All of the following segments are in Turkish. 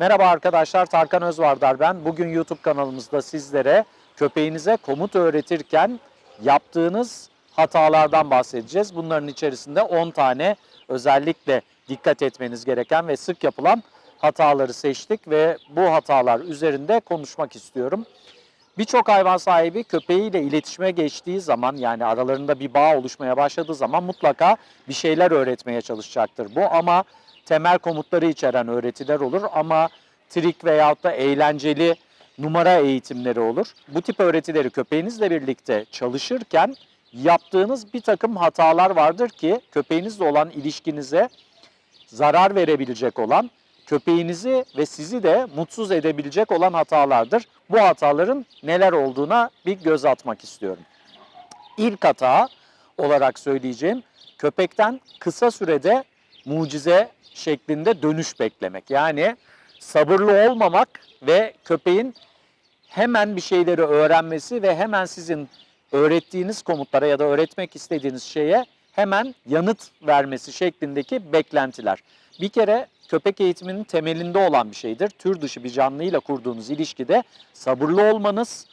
Merhaba arkadaşlar, Tarkan Özvardar ben. Bugün YouTube kanalımızda sizlere köpeğinize komut öğretirken yaptığınız hatalardan bahsedeceğiz. Bunların içerisinde 10 tane özellikle dikkat etmeniz gereken ve sık yapılan hataları seçtik ve bu hatalar üzerinde konuşmak istiyorum. Birçok hayvan sahibi köpeğiyle iletişime geçtiği zaman yani aralarında bir bağ oluşmaya başladığı zaman mutlaka bir şeyler öğretmeye çalışacaktır. Bu ama temel komutları içeren öğretiler olur ama trik veyahut da eğlenceli numara eğitimleri olur. Bu tip öğretileri köpeğinizle birlikte çalışırken yaptığınız bir takım hatalar vardır ki köpeğinizle olan ilişkinize zarar verebilecek olan, köpeğinizi ve sizi de mutsuz edebilecek olan hatalardır. Bu hataların neler olduğuna bir göz atmak istiyorum. İlk hata olarak söyleyeceğim köpekten kısa sürede mucize şeklinde dönüş beklemek. Yani sabırlı olmamak ve köpeğin hemen bir şeyleri öğrenmesi ve hemen sizin öğrettiğiniz komutlara ya da öğretmek istediğiniz şeye hemen yanıt vermesi şeklindeki beklentiler. Bir kere köpek eğitiminin temelinde olan bir şeydir. Tür dışı bir canlıyla kurduğunuz ilişkide sabırlı olmanız,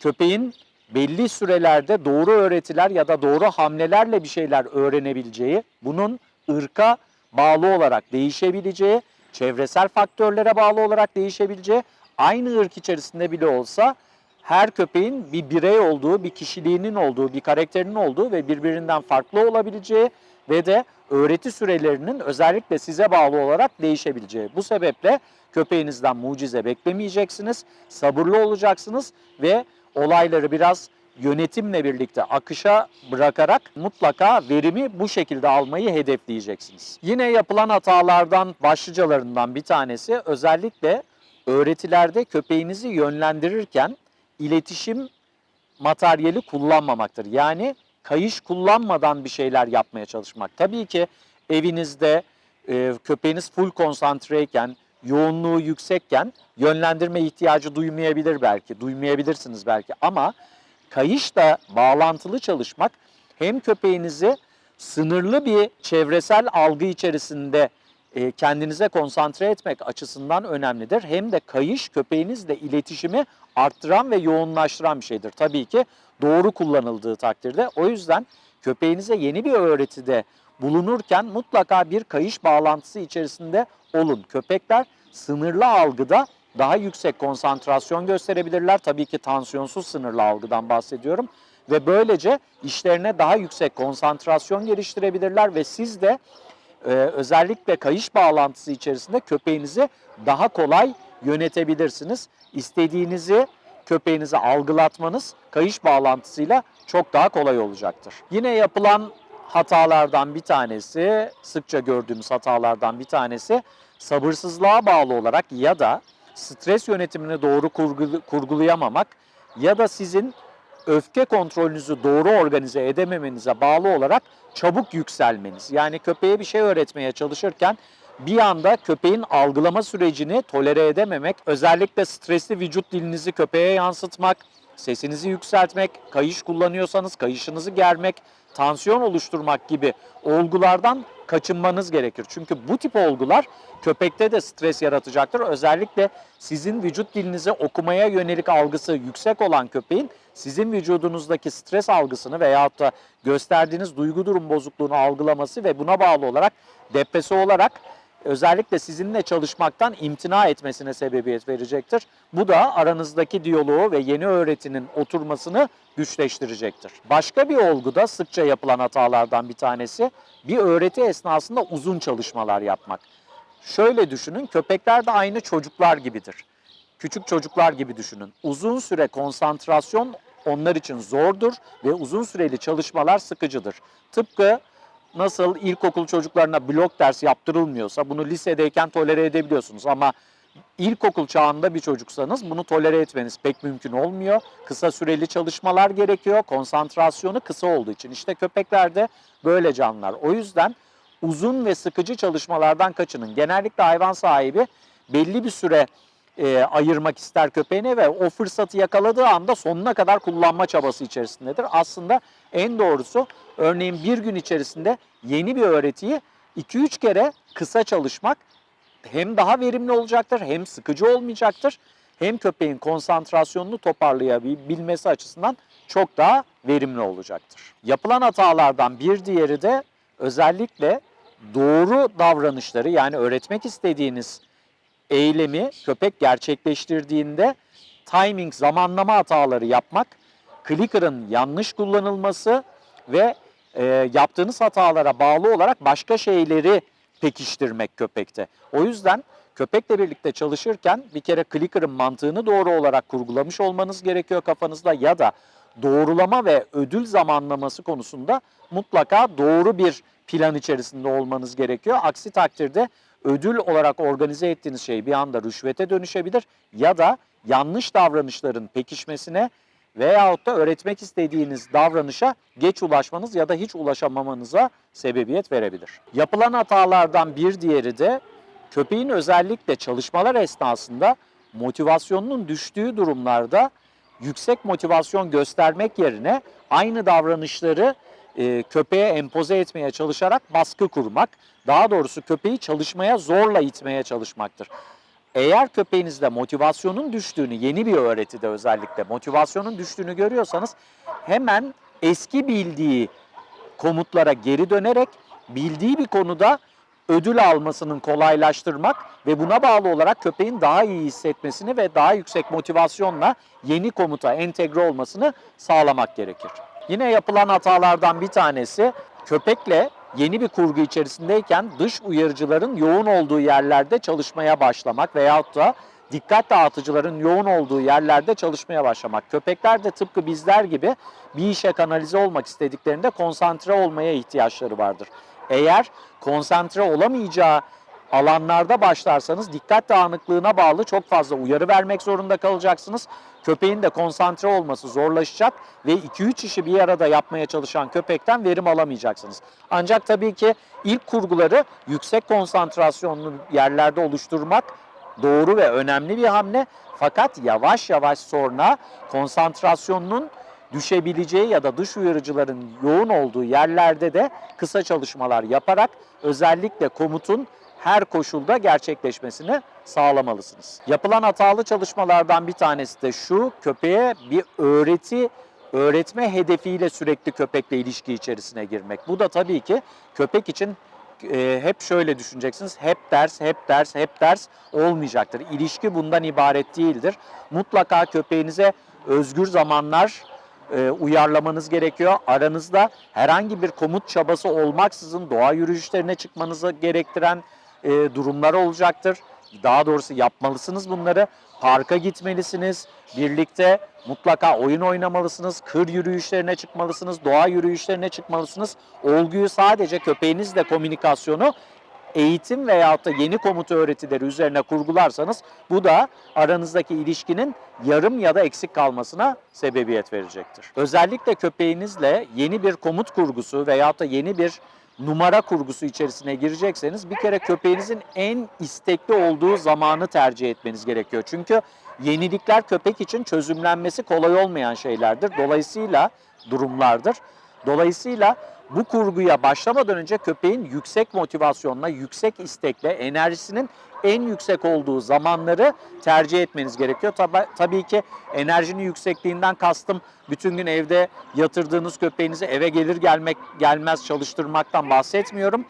köpeğin belli sürelerde doğru öğretiler ya da doğru hamlelerle bir şeyler öğrenebileceği, bunun ırka bağlı olarak değişebileceği, çevresel faktörlere bağlı olarak değişebileceği, aynı ırk içerisinde bile olsa her köpeğin bir birey olduğu, bir kişiliğinin olduğu, bir karakterinin olduğu ve birbirinden farklı olabileceği ve de öğreti sürelerinin özellikle size bağlı olarak değişebileceği. Bu sebeple köpeğinizden mucize beklemeyeceksiniz, sabırlı olacaksınız ve olayları biraz yönetimle birlikte akışa bırakarak mutlaka verimi bu şekilde almayı hedefleyeceksiniz. Yine yapılan hatalardan başlıcalarından bir tanesi özellikle öğretilerde köpeğinizi yönlendirirken iletişim materyali kullanmamaktır. Yani kayış kullanmadan bir şeyler yapmaya çalışmak. Tabii ki evinizde e, köpeğiniz full konsantreyken, yoğunluğu yüksekken yönlendirme ihtiyacı duymayabilir belki, duymayabilirsiniz belki ama kayışla bağlantılı çalışmak hem köpeğinizi sınırlı bir çevresel algı içerisinde e, kendinize konsantre etmek açısından önemlidir. Hem de kayış köpeğinizle iletişimi arttıran ve yoğunlaştıran bir şeydir. Tabii ki doğru kullanıldığı takdirde. O yüzden köpeğinize yeni bir öğretide bulunurken mutlaka bir kayış bağlantısı içerisinde olun. Köpekler sınırlı algıda daha yüksek konsantrasyon gösterebilirler. Tabii ki tansiyonsuz sınırlı algıdan bahsediyorum. Ve böylece işlerine daha yüksek konsantrasyon geliştirebilirler ve siz de e, özellikle kayış bağlantısı içerisinde köpeğinizi daha kolay yönetebilirsiniz. İstediğinizi köpeğinize algılatmanız kayış bağlantısıyla çok daha kolay olacaktır. Yine yapılan hatalardan bir tanesi, sıkça gördüğümüz hatalardan bir tanesi sabırsızlığa bağlı olarak ya da stres yönetimini doğru kurgul- kurgulayamamak ya da sizin öfke kontrolünüzü doğru organize edememenize bağlı olarak çabuk yükselmeniz. Yani köpeğe bir şey öğretmeye çalışırken bir anda köpeğin algılama sürecini tolere edememek, özellikle stresli vücut dilinizi köpeğe yansıtmak, sesinizi yükseltmek, kayış kullanıyorsanız kayışınızı germek, tansiyon oluşturmak gibi olgulardan kaçınmanız gerekir. Çünkü bu tip olgular köpekte de stres yaratacaktır. Özellikle sizin vücut dilinizi okumaya yönelik algısı yüksek olan köpeğin sizin vücudunuzdaki stres algısını veyahut da gösterdiğiniz duygu durum bozukluğunu algılaması ve buna bağlı olarak depresi olarak özellikle sizinle çalışmaktan imtina etmesine sebebiyet verecektir. Bu da aranızdaki diyaloğu ve yeni öğretinin oturmasını güçleştirecektir. Başka bir olgu da sıkça yapılan hatalardan bir tanesi bir öğreti esnasında uzun çalışmalar yapmak. Şöyle düşünün, köpekler de aynı çocuklar gibidir. Küçük çocuklar gibi düşünün. Uzun süre konsantrasyon onlar için zordur ve uzun süreli çalışmalar sıkıcıdır. Tıpkı nasıl ilkokul çocuklarına blok ders yaptırılmıyorsa bunu lisedeyken tolere edebiliyorsunuz ama ilkokul çağında bir çocuksanız bunu tolere etmeniz pek mümkün olmuyor. Kısa süreli çalışmalar gerekiyor. Konsantrasyonu kısa olduğu için. İşte köpekler de böyle canlılar. O yüzden uzun ve sıkıcı çalışmalardan kaçının. Genellikle hayvan sahibi belli bir süre e, ayırmak ister köpeğine ve o fırsatı yakaladığı anda sonuna kadar kullanma çabası içerisindedir. Aslında en doğrusu örneğin bir gün içerisinde yeni bir öğretiyi 2-3 kere kısa çalışmak hem daha verimli olacaktır, hem sıkıcı olmayacaktır, hem köpeğin konsantrasyonunu toparlayabilmesi açısından çok daha verimli olacaktır. Yapılan hatalardan bir diğeri de özellikle doğru davranışları yani öğretmek istediğiniz eylemi köpek gerçekleştirdiğinde timing, zamanlama hataları yapmak, clicker'ın yanlış kullanılması ve e, yaptığınız hatalara bağlı olarak başka şeyleri pekiştirmek köpekte. O yüzden köpekle birlikte çalışırken bir kere clicker'ın mantığını doğru olarak kurgulamış olmanız gerekiyor kafanızda ya da doğrulama ve ödül zamanlaması konusunda mutlaka doğru bir plan içerisinde olmanız gerekiyor. Aksi takdirde ödül olarak organize ettiğiniz şey bir anda rüşvete dönüşebilir ya da yanlış davranışların pekişmesine veyahut da öğretmek istediğiniz davranışa geç ulaşmanız ya da hiç ulaşamamanıza sebebiyet verebilir. Yapılan hatalardan bir diğeri de köpeğin özellikle çalışmalar esnasında motivasyonunun düştüğü durumlarda yüksek motivasyon göstermek yerine aynı davranışları e, köpeğe empoze etmeye çalışarak baskı kurmak, daha doğrusu köpeği çalışmaya zorla itmeye çalışmaktır. Eğer köpeğinizde motivasyonun düştüğünü, yeni bir öğretide özellikle motivasyonun düştüğünü görüyorsanız hemen eski bildiği komutlara geri dönerek bildiği bir konuda ödül almasının kolaylaştırmak ve buna bağlı olarak köpeğin daha iyi hissetmesini ve daha yüksek motivasyonla yeni komuta entegre olmasını sağlamak gerekir. Yine yapılan hatalardan bir tanesi köpekle yeni bir kurgu içerisindeyken dış uyarıcıların yoğun olduğu yerlerde çalışmaya başlamak veyahut da dikkat dağıtıcıların yoğun olduğu yerlerde çalışmaya başlamak. Köpekler de tıpkı bizler gibi bir işe kanalize olmak istediklerinde konsantre olmaya ihtiyaçları vardır. Eğer konsantre olamayacağı alanlarda başlarsanız dikkat dağınıklığına bağlı çok fazla uyarı vermek zorunda kalacaksınız. Köpeğin de konsantre olması zorlaşacak ve 2-3 işi bir arada yapmaya çalışan köpekten verim alamayacaksınız. Ancak tabii ki ilk kurguları yüksek konsantrasyonlu yerlerde oluşturmak doğru ve önemli bir hamle. Fakat yavaş yavaş sonra konsantrasyonunun düşebileceği ya da dış uyarıcıların yoğun olduğu yerlerde de kısa çalışmalar yaparak özellikle komutun her koşulda gerçekleşmesini sağlamalısınız. Yapılan hatalı çalışmalardan bir tanesi de şu, köpeğe bir öğreti öğretme hedefiyle sürekli köpekle ilişki içerisine girmek. Bu da tabii ki köpek için e, hep şöyle düşüneceksiniz. Hep ders, hep ders, hep ders olmayacaktır. İlişki bundan ibaret değildir. Mutlaka köpeğinize özgür zamanlar e, uyarlamanız gerekiyor. Aranızda herhangi bir komut çabası olmaksızın doğa yürüyüşlerine çıkmanızı gerektiren e, durumlar olacaktır. Daha doğrusu yapmalısınız bunları. Parka gitmelisiniz. Birlikte mutlaka oyun oynamalısınız. Kır yürüyüşlerine çıkmalısınız. Doğa yürüyüşlerine çıkmalısınız. Olguyu sadece köpeğinizle komünikasyonu eğitim veyahut da yeni komut öğretileri üzerine kurgularsanız bu da aranızdaki ilişkinin yarım ya da eksik kalmasına sebebiyet verecektir. Özellikle köpeğinizle yeni bir komut kurgusu veyahut da yeni bir numara kurgusu içerisine girecekseniz bir kere köpeğinizin en istekli olduğu zamanı tercih etmeniz gerekiyor. Çünkü yenilikler köpek için çözümlenmesi kolay olmayan şeylerdir. Dolayısıyla durumlardır. Dolayısıyla bu kurguya başlamadan önce köpeğin yüksek motivasyonla, yüksek istekle, enerjisinin en yüksek olduğu zamanları tercih etmeniz gerekiyor. Tabi, tabii ki enerjinin yüksekliğinden kastım bütün gün evde yatırdığınız köpeğinizi eve gelir gelmek gelmez çalıştırmaktan bahsetmiyorum.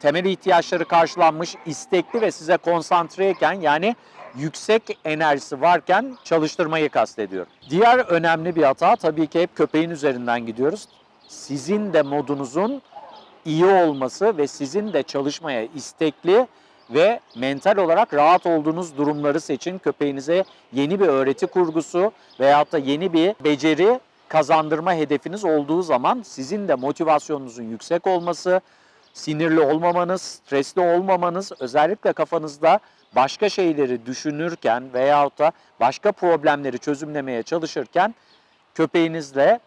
Temel ihtiyaçları karşılanmış, istekli ve size konsantreyken yani yüksek enerjisi varken çalıştırmayı kastediyorum. Diğer önemli bir hata tabii ki hep köpeğin üzerinden gidiyoruz. Sizin de modunuzun iyi olması ve sizin de çalışmaya istekli ve mental olarak rahat olduğunuz durumları seçin. Köpeğinize yeni bir öğreti kurgusu veyahut da yeni bir beceri kazandırma hedefiniz olduğu zaman sizin de motivasyonunuzun yüksek olması, sinirli olmamanız, stresli olmamanız, özellikle kafanızda başka şeyleri düşünürken veyahut da başka problemleri çözümlemeye çalışırken köpeğinizle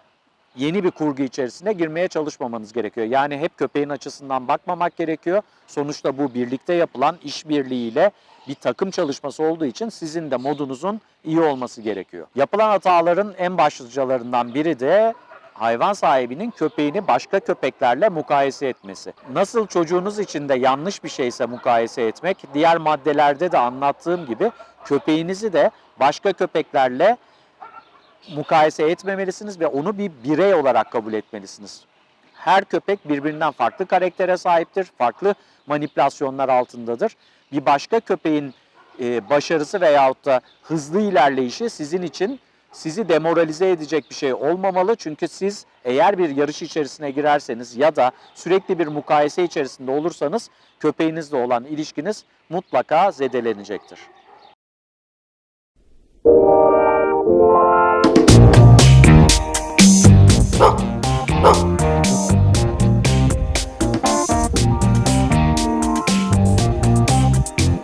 yeni bir kurgu içerisine girmeye çalışmamanız gerekiyor. Yani hep köpeğin açısından bakmamak gerekiyor. Sonuçta bu birlikte yapılan işbirliğiyle bir takım çalışması olduğu için sizin de modunuzun iyi olması gerekiyor. Yapılan hataların en başlıcalarından biri de hayvan sahibinin köpeğini başka köpeklerle mukayese etmesi. Nasıl çocuğunuz için de yanlış bir şeyse mukayese etmek, diğer maddelerde de anlattığım gibi köpeğinizi de başka köpeklerle mukayese etmemelisiniz ve onu bir birey olarak kabul etmelisiniz. Her köpek birbirinden farklı karaktere sahiptir, farklı manipülasyonlar altındadır. Bir başka köpeğin e, başarısı veyahut da hızlı ilerleyişi sizin için sizi demoralize edecek bir şey olmamalı. Çünkü siz eğer bir yarış içerisine girerseniz ya da sürekli bir mukayese içerisinde olursanız köpeğinizle olan ilişkiniz mutlaka zedelenecektir.